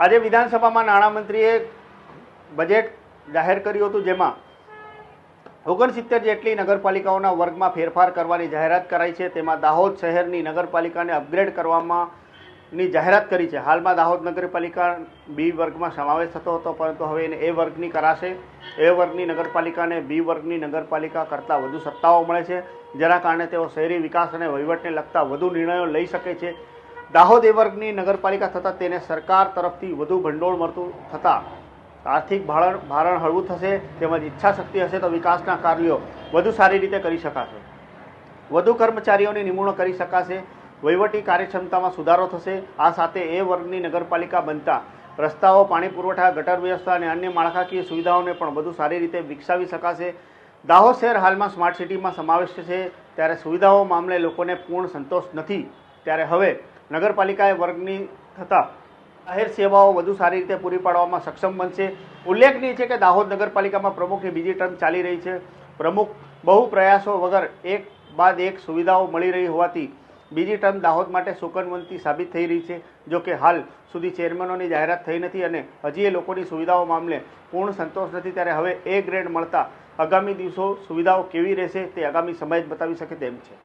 આજે વિધાનસભામાં નાણામંત્રીએ બજેટ જાહેર કર્યું હતું જેમાં ઓગણસિત્તેર જેટલી નગરપાલિકાઓના વર્ગમાં ફેરફાર કરવાની જાહેરાત કરાઈ છે. તેમાં દાહોદ શહેરની નગરપાલિકાને અપગ્રેડ કરવામાં ની જાહેરાત કરી છે. હાલમાં દાહોદ નગરપાલિકા બી વર્ગમાં સમાવેશ થતો હતો, પરંતુ હવે એને એ વર્ગની કરાશે. એ વર્ગની નગરપાલિકાને બી વર્ગની નગરપાલિકા કરતાં વધુ સત્તાઓ મળે છે, જેના કારણે તેઓ શહેરી વિકાસ અને વહીવટને લગતા વધુ નિર્ણયો લઈ શકે છે. દાહોદ એ વર્ગની નગરપાલિકા થતાં તેને સરકાર તરફથી વધુ ભંડોળ મળતું થતાં આર્થિક ભારણ ભારણ હળવું થશે, તેમજ ઈચ્છા શક્તિ હશે તો વિકાસના કાર્યો વધુ સારી રીતે કરી શકાશે. વધુ કર્મચારીઓની નિમણૂક કરી શકાશે, વહીવટી કાર્યક્ષમતામાં સુધારો થશે. આ સાથે એ વર્ગની નગરપાલિકા બનતા રસ્તાઓ, પાણી પુરવઠા, ગટર વ્યવસ્થા અને અન્ય માળખાકીય સુવિધાઓને પણ વધુ સારી રીતે વિકસાવી શકાશે. દાહોદ શહેર હાલમાં સ્માર્ટ સિટીમાં સમાવેશ છે. ત્યારે સુવિધાઓ મામલે લોકોને પૂર્ણ સંતોષ નથી. ત્યારે હવે નગરપાલિકાએ વર્ગની થતાં જાહેર સેવાઓ વધુ સારી રીતે પૂરી પાડવામાં સક્ષમ બનશે. ઉલ્લેખનીય છે કે દાહોદ નગરપાલિકામાં પ્રમુખની બીજી ટર્મ ચાલી રહી છે. પ્રમુખ બહુ પ્રયાસો વગર એક બાદ એક સુવિધાઓ મળી રહી હોવાથી બીજી ટર્મ દાહોદ માટે સુકનવંતી સાબિત થઈ રહી છે, જો કે હાલ સુધી ચેરમેનોની જાહેરાત થઈ નથી અને હજી એ લોકોની સુવિધાઓ મામલે પૂર્ણ સંતોષ નથી. ત્યારે હવે એ ગ્રેડ મળતા આગામી દિવસો સુવિધાઓ કેવી રહેશે તે આગામી સમય જ બતાવી શકે તેમ છે.